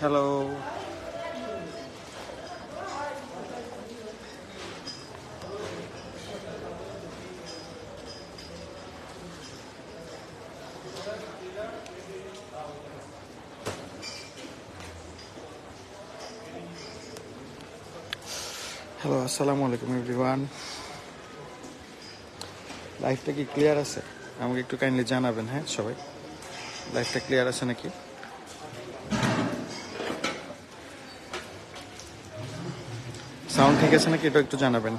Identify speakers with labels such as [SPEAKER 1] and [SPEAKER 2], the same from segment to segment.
[SPEAKER 1] Hello hello আসসালামু আলাইকুম everyone লাইফটা কি ক্লিয়ার আছে? আমাকে একটু কাইন্ডলি জানাবেন হ্যাঁ সবাই? লাইফটা ক্লিয়ার আছে নাকি? সাউন্ড ঠিক আছে নাকি এটা একটু জানাবেন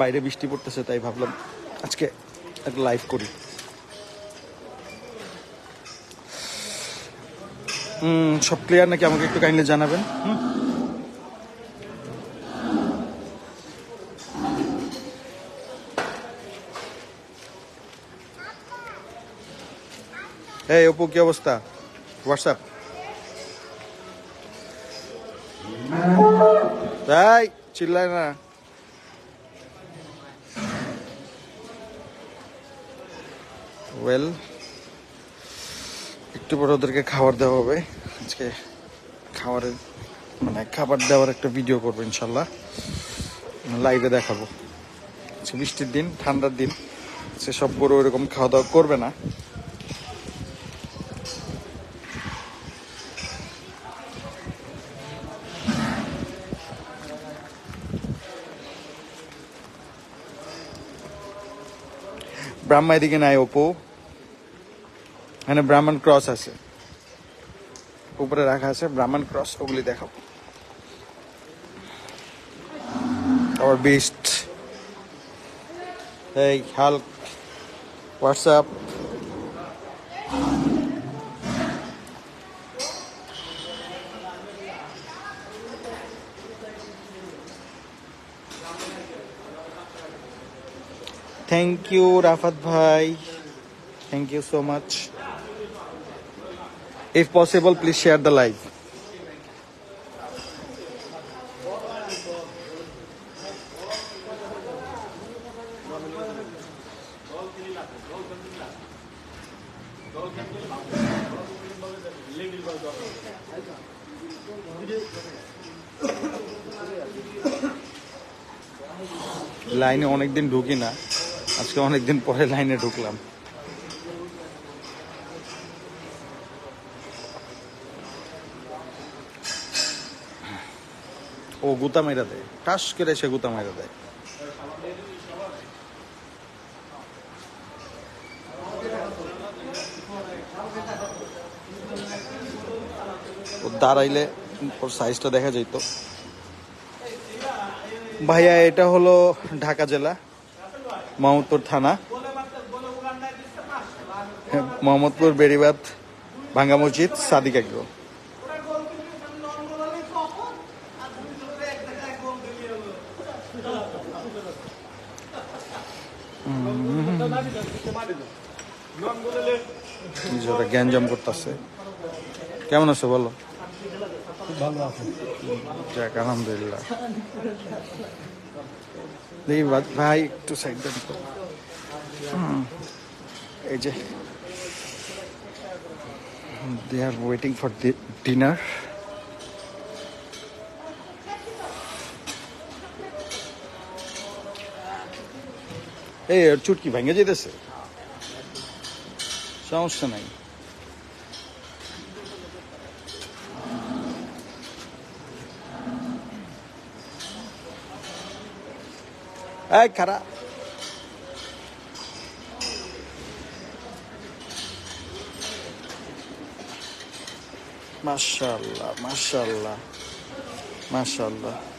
[SPEAKER 1] বাইরে বৃষ্টি পড়তেছে, তাই ভাবলাম আজকে একটা লাইভ করি সব ক্লিয়ার নাকি আমাকে একটু কাইন্ডলি জানাবেন হুম? এই অপু, কি অবস্থা? হোয়াটসঅ্যাপ তাই চিল্লায় না। ওয়েল একটু পরে ওদেরকে খাবার দেওয়া হবে। আজকে খাবারের মানে খাবার দেওয়ার একটা ভিডিও করব ইনশাল্লাহ। লাইভে দেখাবো। বৃষ্টির দিন, ঠান্ডার দিন। সে সব গরু এরকম খাওয়া দাওয়া করবে না। ব্রাহ্মা এদিকে নাই, ওপো। এখানে ব্রাহ্মণ ক্রস আছে। উপরে রাখা আছে, ব্রাহ্মণ ক্রস ওগুলি দেখাবো। আবার বিস্ট এই hulk WhatsApp thank you Rafat ভাই. Thank you so much if possible please share the live. লাইনে অনেকদিন ঢুকি না। আজকে অনেকদিন পরে লাইনে ঢুকলাম। ও গুতা মাইরা দেয়। টাস করে সে গুতা মাইরা দেয়। দাঁড়াইলে ওর সাইজটা দেখা যেত ভাইয়া, এটা হলো ঢাকা জেলা। মোহাম্মদপুর থানা। মোহাম্মদপুর বেড়িবাদ ভাঙ্গা মসজিদ সাদিক গ্যাঞ্জাম করতেছে। কেমন আছো বলো?
[SPEAKER 2] ভালো আছে।
[SPEAKER 1] যাক আলহামদুলিল্লাহ। দেখি ভাই একটু সাইড তো। হুম, এই যে they are waiting for dinner এই চুটকি ভেঙে যেতেছে। সমস্যা নাই। এই খারাপ মাশাল্লাহ মাশাল্লাহ মাশাল্লাহ।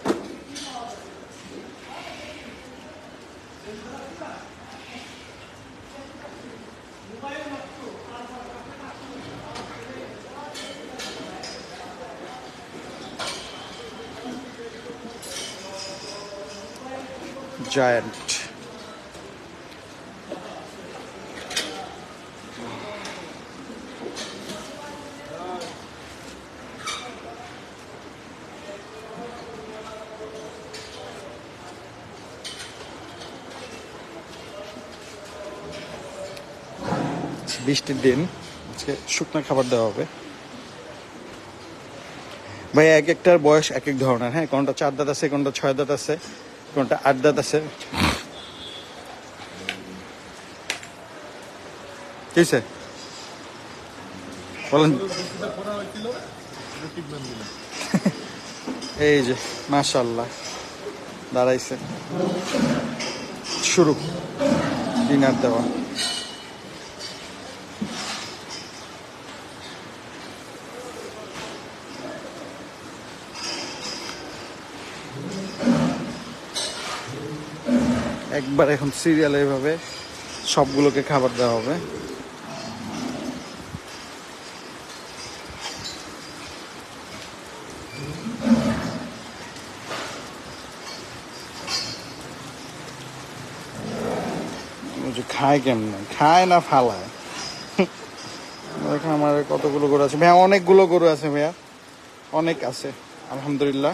[SPEAKER 1] giant. আচ্ছা, বৃষ্টির দিন। আজকে শুকনো খাবার দেওয়া হবে। ভাই, এক একটার বয়স এক এক ধরনের হ্যাঁ? কোনটা চার দাঁত আছে, কোনটা ছয় দাঁত আছে? কোনটা? আট দাঁত আছে। কিসে বলেন। এই যে মাশাল্লাহ দাঁড়াইছে। শুরু। ডিনার দেওয়া। একবার এখন সিরিয়াল এভাবে সবগুলোকে খাবার দেওয়া হবে। খায় কেমনে? খায় না ফালায়? দেখো আমার কতগুলো গরু আছে। ভাইয়া, অনেকগুলো গরু আছে ভাইয়া। অনেক আছে, আলহামদুলিল্লাহ।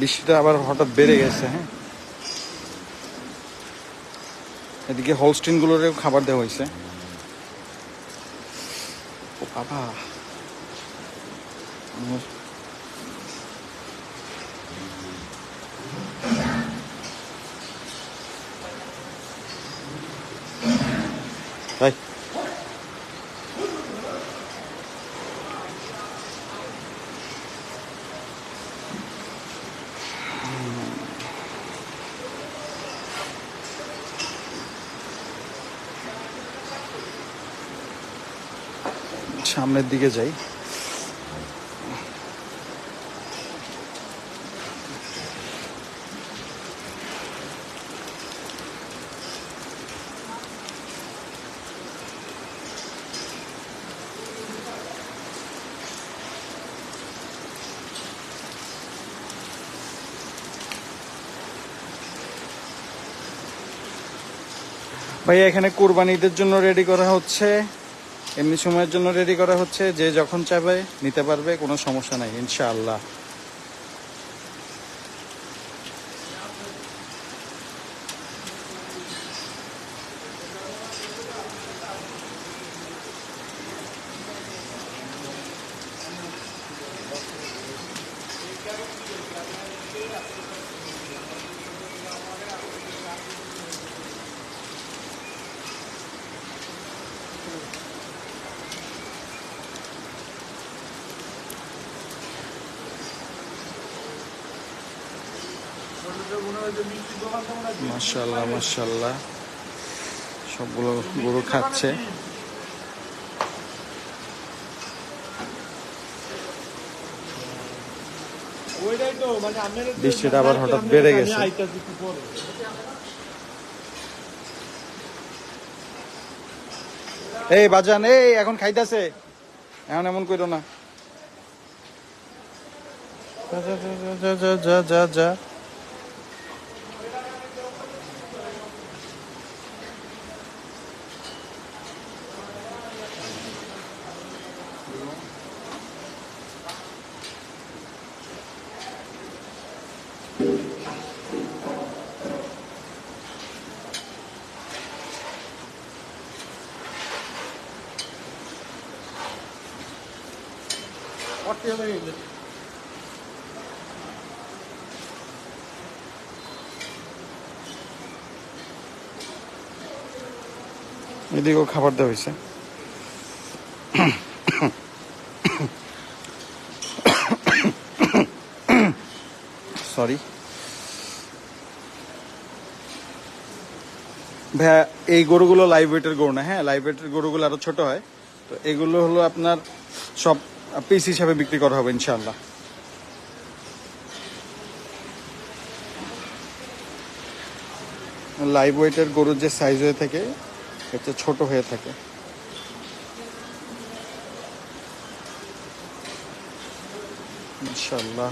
[SPEAKER 1] বৃষ্টিটা আবার হঠাৎ বেড়ে গেছে হ্যাঁ। এদিকে হলস্টিন গুলোরেও খাবার দেওয়া হয়েছে। ও বাবা। সামনের দিকে যাই। ভাইয়া এখানে কোরবানিদের জন্য রেডি করা হচ্ছে। এমনি সময়ের জন্য রেডি করা হচ্ছে, যে যখন চাইবে নিতে পারবে, কোনো সমস্যা নাই, ইনশাআল্লাহ। মাশাল্লাহ মাশাল্লাহ সবগুলো গরু খাচ্ছে। বৃষ্টিটা আবার হঠাৎ বেড়ে গেছে। এই বাজান এই এখন খাইতাছে। এখন এমন কইরো না। যা, যা, যা, যা, যা,
[SPEAKER 2] হয়ে গেছে।
[SPEAKER 1] এদিকেও খাবার দেওয়া হয়েছে। সরি ভাইয়া, এই গরুগুলো লাইভ ওয়েটের গরু না হ্যাঁ? লাইভ ওয়েটের গরুগুলো আরও ছোট হয়। তো এগুলো হলো আপনার সব পিস হিসাবে বিক্রি করা হবে ইনশাল্লাহ লাইভ ওয়েটের গরুর যে সাইজ হয়ে থাকে এটা ছোট হয়ে থাকে। ইনশাল্লাহ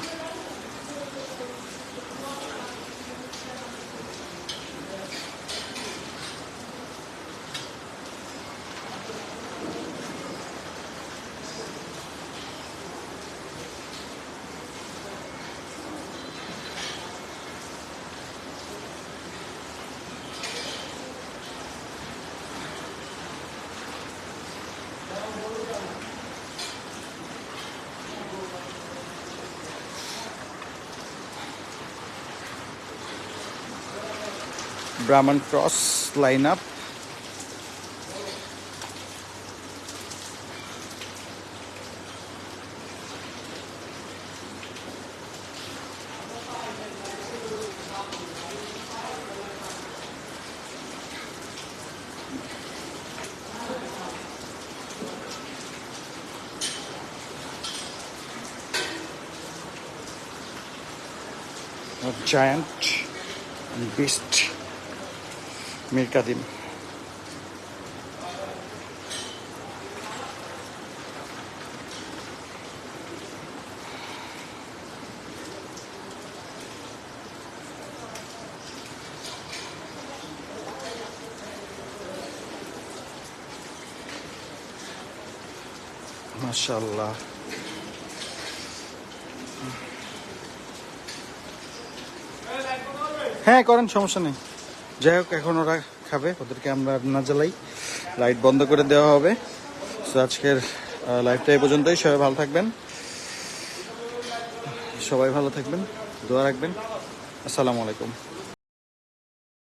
[SPEAKER 1] ব্রাহ্মণ cross line up giant and beast. Mir Kadim. মাশাল্লাহ হ্যাঁ করেন সমস্যা নেই যাই হোক, এখন ওরা খাবে, ওদেরকে আমরা না জ্বালাই। লাইট বন্ধ করে দেওয়া হবে। আজকের লাইফটা এই পর্যন্তই। সবাই ভালো থাকবেন। সবাই ভালো থাকবেন, দোয়া রাখবেন। আসসালামু আলাইকুম।